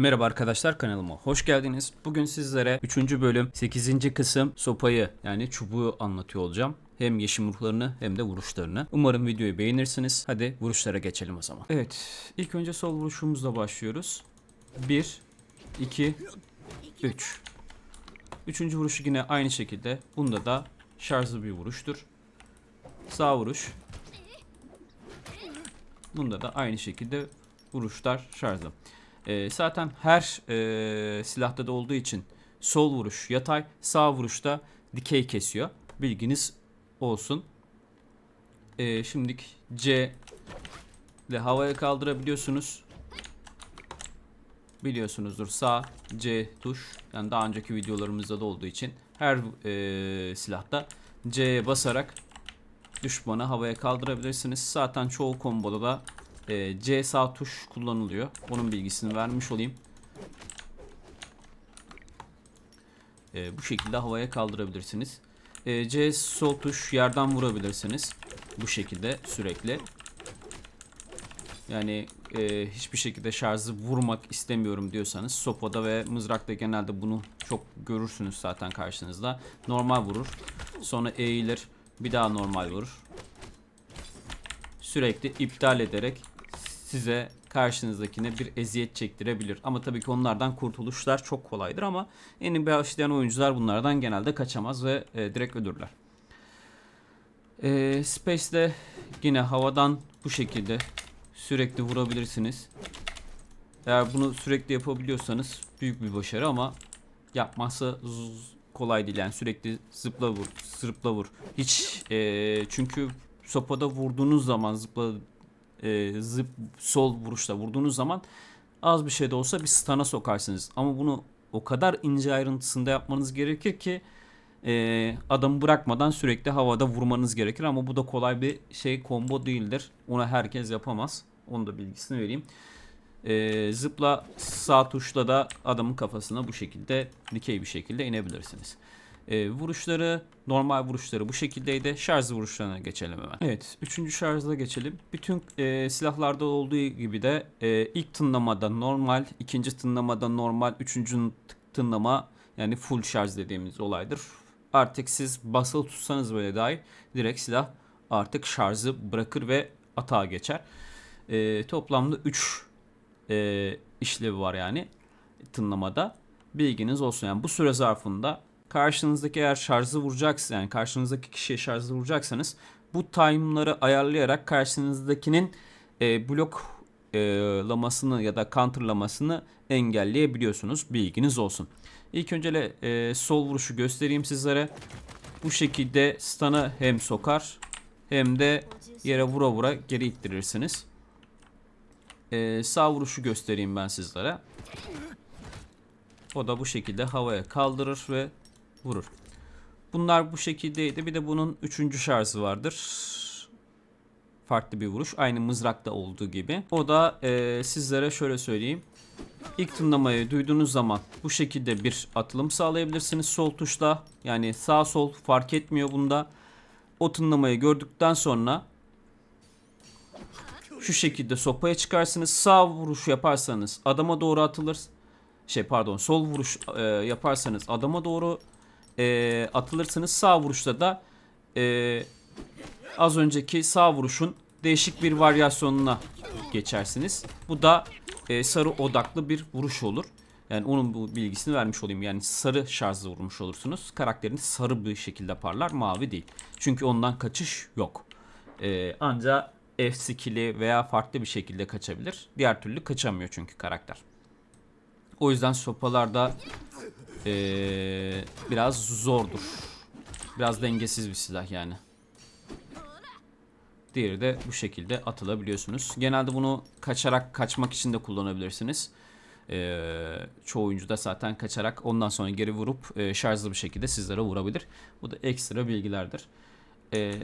Merhaba arkadaşlar kanalıma hoş geldiniz. Bugün sizlere 3. bölüm 8. kısım sopayı yani çubuğu anlatıyor olacağım. Hem yeşim ruhlarını hem de vuruşlarını. Umarım videoyu beğenirsiniz. Hadi vuruşlara geçelim o zaman. Evet ilk önce sol vuruşumuzla başlıyoruz. 1, 2, 3. Üçüncü vuruşu yine aynı şekilde. Bunda da şarjlı bir vuruştur. Sağ vuruş. Bunda da aynı şekilde vuruşlar şarjlı. Ee, zaten her e, silahta da olduğu için sol vuruş yatay, sağ vuruşta dikey kesiyor. Bilginiz olsun. Ee, şimdilik C ile havaya kaldırabiliyorsunuz. Biliyorsunuzdur sağ C tuş. Yani daha önceki videolarımızda da olduğu için her e, silahta C'ye basarak düşmanı havaya kaldırabilirsiniz. Zaten çoğu komboda da e, C sağ tuş kullanılıyor. Onun bilgisini vermiş olayım. E, bu şekilde havaya kaldırabilirsiniz. E, C sol tuş yerden vurabilirsiniz. Bu şekilde sürekli. Yani e, hiçbir şekilde şarjı vurmak istemiyorum diyorsanız sopada ve mızrakta genelde bunu çok görürsünüz zaten karşınızda. Normal vurur. Sonra eğilir. Bir daha normal vurur. Sürekli iptal ederek size karşınızdakine bir eziyet çektirebilir. Ama tabii ki onlardan kurtuluşlar çok kolaydır ama yeni başlayan oyuncular bunlardan genelde kaçamaz ve e, direkt ölürler. E, Space'de yine havadan bu şekilde sürekli vurabilirsiniz. Eğer bunu sürekli yapabiliyorsanız büyük bir başarı ama yapması kolay değil yani sürekli zıpla vur, zıpla vur. Hiç e, çünkü sopada vurduğunuz zaman zıpla e, zıp sol vuruşla vurduğunuz zaman az bir şey de olsa bir stana sokarsınız. Ama bunu o kadar ince ayrıntısında yapmanız gerekir ki e, adamı bırakmadan sürekli havada vurmanız gerekir. Ama bu da kolay bir şey combo değildir. Ona herkes yapamaz. Onu da bilgisini vereyim. E, zıpla sağ tuşla da adamın kafasına bu şekilde dikey bir şekilde inebilirsiniz. E, vuruşları normal vuruşları bu şekildeydi. Şarj vuruşlarına geçelim hemen. Evet, üçüncü şarjla geçelim. Bütün e, silahlarda olduğu gibi de e, ilk tınlamada normal, ikinci tınlamada normal, üçüncü tınlama yani full şarj dediğimiz olaydır. Artık siz basılı tutsanız böyle dahi direkt silah artık şarjı bırakır ve atağa geçer. E, toplamda 3 e, işlevi var yani tınlamada. Bilginiz olsun yani bu süre zarfında karşınızdaki eğer şarjı vuracaksa yani karşınızdaki kişiye şarjı vuracaksanız bu time'ları ayarlayarak karşınızdakinin e, blok e, lamasını ya da counterlamasını engelleyebiliyorsunuz. Bilginiz olsun. İlk önce e, sol vuruşu göstereyim sizlere. Bu şekilde stun'ı hem sokar hem de yere vura vura geri ittirirsiniz. E, sağ vuruşu göstereyim ben sizlere. O da bu şekilde havaya kaldırır ve vurur. Bunlar bu şekildeydi. Bir de bunun üçüncü şarjı vardır. Farklı bir vuruş. Aynı mızrakta olduğu gibi. O da e, sizlere şöyle söyleyeyim. İlk tınlamayı duyduğunuz zaman bu şekilde bir atılım sağlayabilirsiniz sol tuşla. Yani sağ sol fark etmiyor bunda. O tınlamayı gördükten sonra şu şekilde sopaya çıkarsınız. Sağ vuruş yaparsanız adama doğru atılır. Şey pardon sol vuruş e, yaparsanız adama doğru e, atılırsınız. Sağ vuruşta da e, az önceki sağ vuruşun değişik bir varyasyonuna geçersiniz. Bu da e, sarı odaklı bir vuruş olur. Yani onun bu bilgisini vermiş olayım. Yani sarı şarjlı vurmuş olursunuz. Karakteriniz sarı bir şekilde parlar, mavi değil. Çünkü ondan kaçış yok. E, ancak F skill'i veya farklı bir şekilde kaçabilir. Diğer türlü kaçamıyor çünkü karakter. O yüzden sopalarda ee, biraz zordur. Biraz dengesiz bir silah yani. Diğeri de bu şekilde atılabiliyorsunuz. Genelde bunu kaçarak kaçmak için de kullanabilirsiniz. Ee, çoğu oyuncu da zaten kaçarak ondan sonra geri vurup e, şarjlı bir şekilde sizlere vurabilir. Bu da ekstra bilgilerdir. Ee,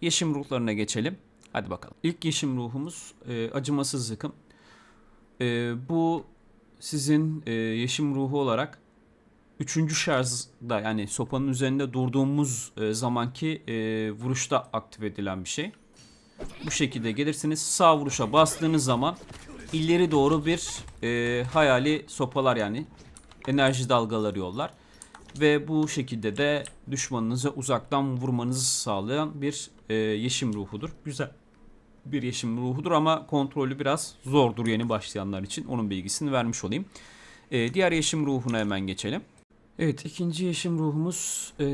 yeşim ruhlarına geçelim. Hadi bakalım. İlk yeşim ruhumuz e, acımasız yıkım. E, bu sizin e, yeşim ruhu olarak üçüncü şarjda yani sopanın üzerinde durduğumuz e, zamanki e, vuruşta aktif edilen bir şey. Bu şekilde gelirsiniz. Sağ vuruşa bastığınız zaman ileri doğru bir e, hayali sopalar yani enerji dalgaları yollar. Ve bu şekilde de düşmanınıza uzaktan vurmanızı sağlayan bir e, yeşim ruhudur. Güzel bir yeşim ruhudur ama kontrolü biraz zordur yeni başlayanlar için. Onun bilgisini vermiş olayım. E, diğer yeşim ruhuna hemen geçelim. Evet ikinci yeşim ruhumuz e,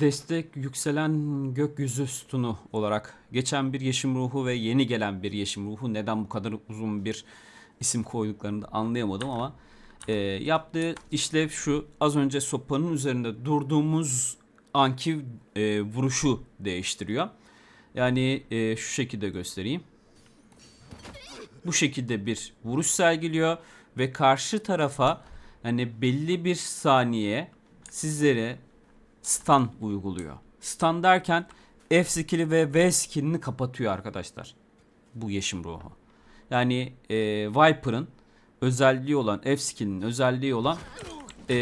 destek yükselen gökyüzü sütunu olarak geçen bir yeşim ruhu ve yeni gelen bir yeşim ruhu. Neden bu kadar uzun bir isim koyduklarını da anlayamadım ama e, yaptığı işlev şu az önce sopanın üzerinde durduğumuz anki e, vuruşu değiştiriyor. Yani e, şu şekilde göstereyim. Bu şekilde bir vuruş sergiliyor ve karşı tarafa hani belli bir saniye sizlere stun uyguluyor. Stun derken F skill'i ve V skill'ini kapatıyor arkadaşlar. Bu yeşim ruhu. Yani e, Viper'ın özelliği olan F skill'inin özelliği olan e,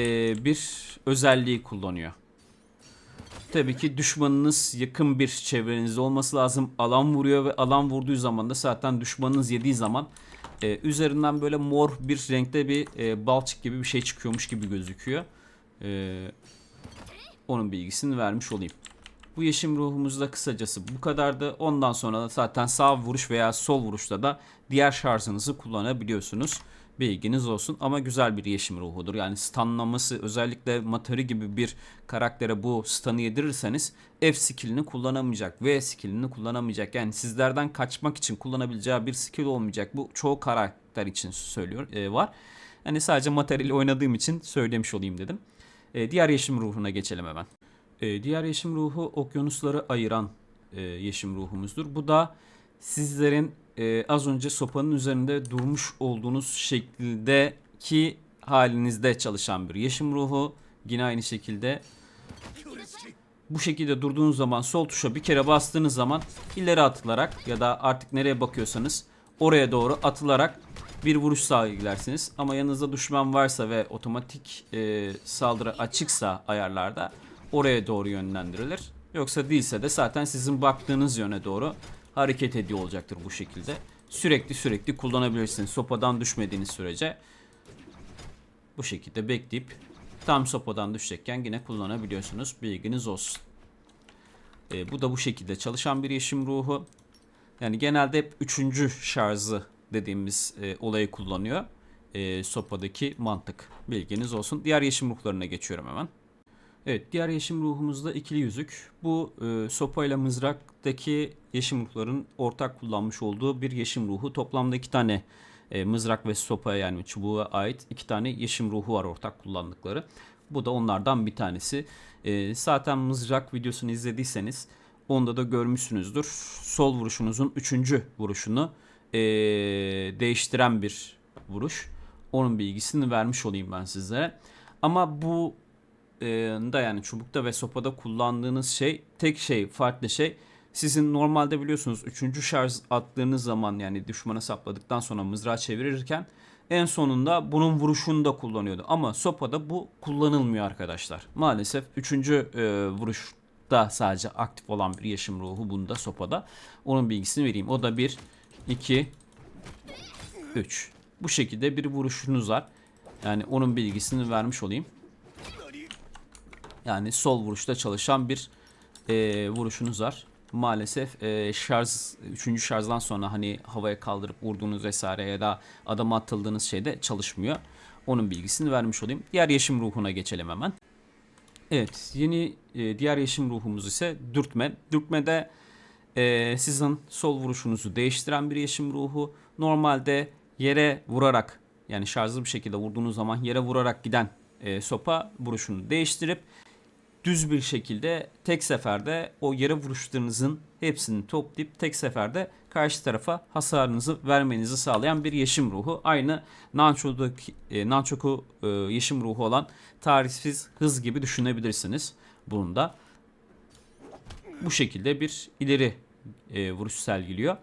bir özelliği kullanıyor. Tabii ki düşmanınız yakın bir çevrenizde olması lazım. Alan vuruyor ve alan vurduğu zaman da zaten düşmanınız yediği zaman e, üzerinden böyle mor bir renkte bir e, balçık gibi bir şey çıkıyormuş gibi gözüküyor. E, onun bilgisini vermiş olayım. Bu yeşim ruhumuzda kısacası bu kadardı. Ondan sonra da zaten sağ vuruş veya sol vuruşta da diğer şarjınızı kullanabiliyorsunuz. Bilginiz olsun ama güzel bir yeşim ruhudur. Yani stunlaması özellikle Matari gibi bir karaktere bu stun'ı yedirirseniz F skillini kullanamayacak, V skillini kullanamayacak. Yani sizlerden kaçmak için kullanabileceği bir skill olmayacak. Bu çoğu karakter için söylüyor e, var. Hani sadece Matari ile oynadığım için söylemiş olayım dedim. E, diğer yeşim ruhuna geçelim hemen. E, diğer yeşim ruhu okyanusları ayıran e, yeşim ruhumuzdur. Bu da sizlerin e, az önce sopanın üzerinde durmuş olduğunuz şekildeki halinizde çalışan bir yeşim ruhu. Yine aynı şekilde bu şekilde durduğunuz zaman sol tuşa bir kere bastığınız zaman ileri atılarak ya da artık nereye bakıyorsanız oraya doğru atılarak bir vuruş sergilersiniz. Ama yanınızda düşman varsa ve otomatik e, saldırı açıksa ayarlarda oraya doğru yönlendirilir. Yoksa değilse de zaten sizin baktığınız yöne doğru hareket ediyor olacaktır bu şekilde. Sürekli sürekli kullanabilirsiniz. Sopadan düşmediğiniz sürece bu şekilde bekleyip tam sopadan düşecekken yine kullanabiliyorsunuz. Bilginiz olsun. E, bu da bu şekilde çalışan bir yeşim ruhu. Yani genelde hep üçüncü şarjı dediğimiz e, olayı kullanıyor. E, sopadaki mantık. Bilginiz olsun. Diğer yeşim ruhlarına geçiyorum hemen. Evet diğer yeşim ruhumuzda ikili yüzük. Bu e, sopa ile mızraktaki yeşim ruhların ortak kullanmış olduğu bir yeşim ruhu. Toplamda iki tane e, mızrak ve sopaya yani çubuğa ait iki tane yeşim ruhu var ortak kullandıkları. Bu da onlardan bir tanesi. E, zaten mızrak videosunu izlediyseniz onda da görmüşsünüzdür. Sol vuruşunuzun üçüncü vuruşunu e, değiştiren bir vuruş. Onun bilgisini vermiş olayım ben size. Ama bu da yani çubukta ve sopada kullandığınız şey tek şey farklı şey sizin normalde biliyorsunuz 3. şarj attığınız zaman yani düşmana sapladıktan sonra mızrağı çevirirken en sonunda bunun vuruşunu da kullanıyordu. Ama sopada bu kullanılmıyor arkadaşlar. Maalesef 3. E, vuruşta sadece aktif olan bir yaşım ruhu bunda sopada. Onun bilgisini vereyim. O da 1, 2, 3. Bu şekilde bir vuruşunuz var. Yani onun bilgisini vermiş olayım. Yani sol vuruşta çalışan bir e, vuruşunuz var. Maalesef e, şarj 3. şarjdan sonra hani havaya kaldırıp vurduğunuz vesaire ya da adama atıldığınız şeyde çalışmıyor. Onun bilgisini vermiş olayım. Diğer yeşim ruhuna geçelim hemen. Evet yeni e, diğer yeşim ruhumuz ise dürtme. Dürtmede e, sizin sol vuruşunuzu değiştiren bir yeşim ruhu. Normalde yere vurarak yani şarjlı bir şekilde vurduğunuz zaman yere vurarak giden e, sopa vuruşunu değiştirip düz bir şekilde tek seferde o yere vuruşlarınızın hepsini toplayıp tek seferde karşı tarafa hasarınızı vermenizi sağlayan bir yeşim ruhu. Aynı Nancho'daki e, Nanchoku e, yeşim ruhu olan tarifsiz hız gibi düşünebilirsiniz. Bunu da bu şekilde bir ileri e, vuruş sergiliyor.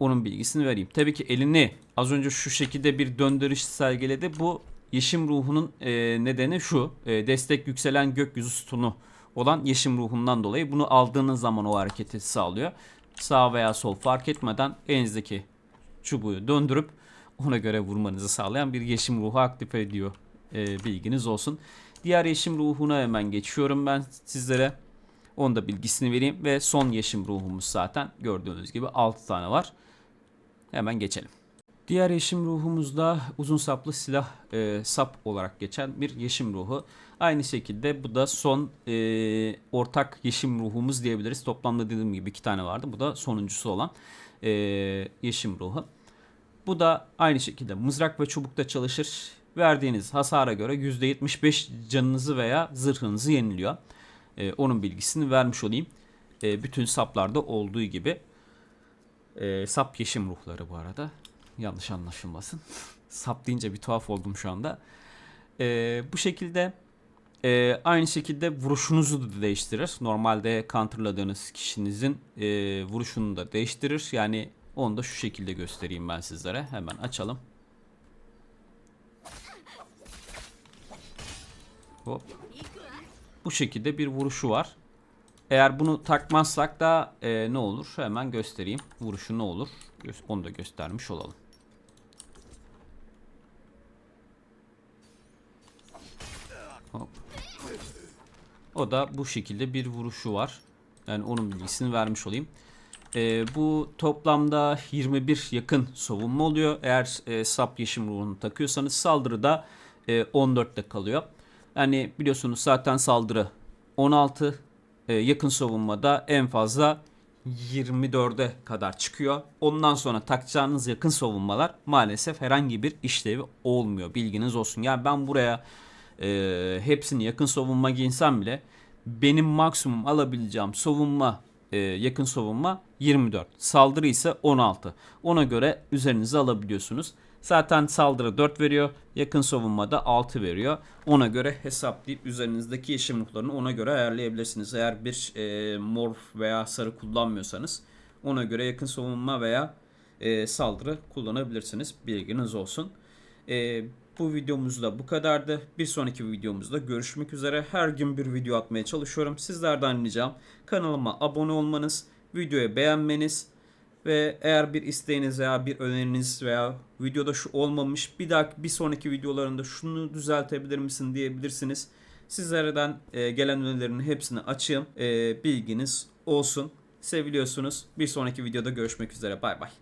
Onun bilgisini vereyim. Tabii ki elini az önce şu şekilde bir döndürüş sergiledi. Bu Yeşim ruhunun e, nedeni şu. E, destek yükselen gökyüzü sütunu olan yeşim ruhundan dolayı bunu aldığınız zaman o hareketi sağlıyor. Sağ veya sol fark etmeden elinizdeki çubuğu döndürüp ona göre vurmanızı sağlayan bir yeşim ruhu aktif ediyor. E, bilginiz olsun. Diğer yeşim ruhuna hemen geçiyorum ben sizlere. Onun da bilgisini vereyim ve son yeşim ruhumuz zaten gördüğünüz gibi 6 tane var. Hemen geçelim. Diğer yeşim ruhumuzda uzun saplı silah e, sap olarak geçen bir yeşim ruhu. Aynı şekilde bu da son e, ortak yeşim ruhumuz diyebiliriz. Toplamda dediğim gibi iki tane vardı. Bu da sonuncusu olan e, yeşim ruhu. Bu da aynı şekilde mızrak ve çubukta çalışır. Verdiğiniz hasara göre %75 canınızı veya zırhınızı yeniliyor. E, onun bilgisini vermiş olayım. E, bütün saplarda olduğu gibi. E, sap yeşim ruhları bu arada. Yanlış anlaşılmasın. Sap deyince bir tuhaf oldum şu anda. E, bu şekilde e, aynı şekilde vuruşunuzu da değiştirir. Normalde counterladığınız kişinizin e, vuruşunu da değiştirir. Yani onu da şu şekilde göstereyim ben sizlere. Hemen açalım. Hop. Bu şekilde bir vuruşu var. Eğer bunu takmazsak da e, ne olur? Hemen göstereyim. Vuruşu ne olur? Onu da göstermiş olalım. O da bu şekilde bir vuruşu var. Yani onun bilgisini vermiş olayım. E, bu toplamda 21 yakın savunma oluyor. Eğer e, sap yeşim ruhunu takıyorsanız saldırıda e, 14'te kalıyor. Yani biliyorsunuz zaten saldırı 16 e, yakın savunmada en fazla 24'e kadar çıkıyor. Ondan sonra takacağınız yakın savunmalar maalesef herhangi bir işlevi olmuyor. Bilginiz olsun. Yani ben buraya e, hepsini yakın savunma giysem bile benim maksimum alabileceğim savunma e, yakın savunma 24. Saldırı ise 16. Ona göre üzerinize alabiliyorsunuz. Zaten saldırı 4 veriyor. Yakın savunma da 6 veriyor. Ona göre hesaplayıp üzerinizdeki ruhlarını ona göre ayarlayabilirsiniz. Eğer bir e, mor veya sarı kullanmıyorsanız ona göre yakın savunma veya e, saldırı kullanabilirsiniz. Bilginiz olsun. E, bu videomuz da bu kadardı. Bir sonraki videomuzda görüşmek üzere. Her gün bir video atmaya çalışıyorum. Sizlerden ricam kanalıma abone olmanız, videoyu beğenmeniz ve eğer bir isteğiniz veya bir öneriniz veya videoda şu olmamış bir dahaki bir sonraki videolarında şunu düzeltebilir misin diyebilirsiniz. Sizlerden e, gelen önerilerin hepsini açığım. E, bilginiz olsun. Seviliyorsunuz. Bir sonraki videoda görüşmek üzere. Bay bay.